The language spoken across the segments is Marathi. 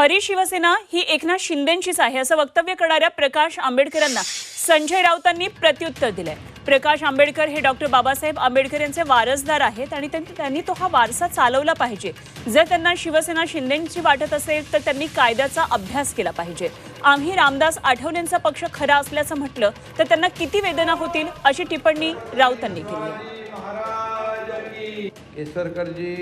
खरी शिवसेना ही एकनाथ शिंदेंचीच आहे. असं वक्तव्य करणाऱ्या प्रकाश आंबेडकरांना संजय राऊतांनी प्रत्युत्तर दिलंय. प्रकाश आंबेडकर हे डॉक्टर बाबासाहेब आंबेडकर यांचे वारसदार आहेत आणि त्यांनी त्यांनी तो हा वारसा चालवला पाहिजे. जर त्यांना शिवसेना शिंदेंची वाटत असेल तर त्यांनी कायद्याचा अभ्यास केला पाहिजे. आम्ही रामदास आठवलेंचा पक्ष खरा असल्याचं म्हटलं तर त्यांना किती वेदना होतील अशी टिप्पणी राऊतांनी केली केसरकरजी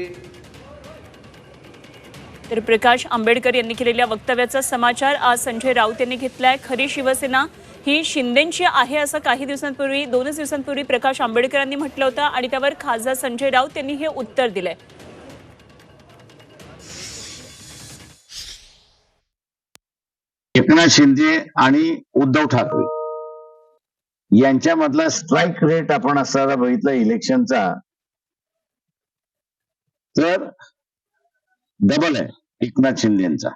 तर प्रकाश आंबेडकर यांनी केलेल्या वक्तव्याचा समाचार आज संजय राऊत यांनी घेतलाय. खरी शिवसेना ही शिंदेची आहे असं काही दिवसांपूर्वी दोनच दिवसांपूर्वी प्रकाश आंबेडकरांनी म्हटलं होतं आणि त्यावर खासदार संजय राऊत यांनी हे उत्तर दिलंय. एकनाथ शिंदे आणि उद्धव ठाकरे यांच्यामधला स्ट्राईक रेट आपण असताना बघितलं इलेक्शनचा तर डबल आहे. एकनाथ शिंदेचा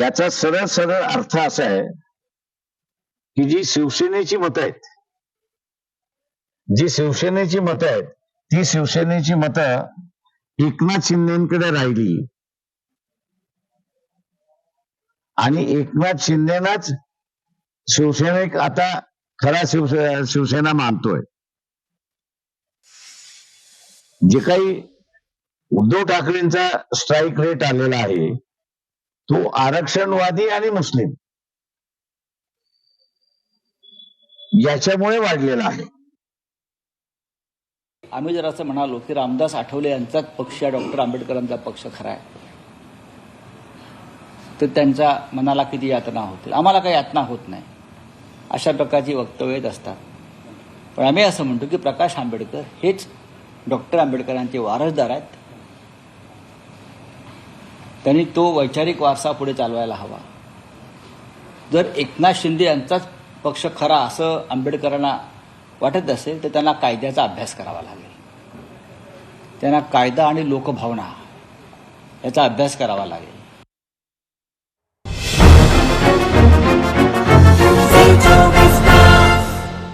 याचा. सरळ सरळ अर्थ असा आहे की जी शिवसेनेची मतं आहेत जी शिवसेनेची मतं आहेत ती शिवसेनेची मतं एकनाथ शिंदेकडे राहिली. आणि एकनाथ शिंदेनाच शिवसेनेक आता खरा शिवसे शिवसेना मानतोय. जे काही उद्धव ठाकरेंचा स्ट्राईक रेट आलेला आहे. तो आरक्षणवादी आणि मुस्लिम. याच्यामुळे वाढलेला आहे. आम्ही जर असं म्हणालो की रामदास आठवले यांचाच पक्ष डॉक्टर आंबेडकरांचा पक्ष खरा आहे. तर त्यांच्या मनाला किती यातना होतील? आम्हाला काही यातना होत नाही. अशा प्रकारची वक्तव्य येत असतात. पण आम्ही असं म्हणतो की प्रकाश आंबेडकर हेच डॉक्टर आंबेडकरांचे वारसदार आहेत. त्यांनी तो वैचारिक वारसा पुढे चालवायला हवा. जर एकनाथ शिंदे यांचाच पक्ष खरा असं आंबेडकरांना वाटत असेल तर त्यांना कायद्याचा अभ्यास करावा लागेल. त्यांना कायदा आणि लोकभावना याचा अभ्यास करावा लागेल.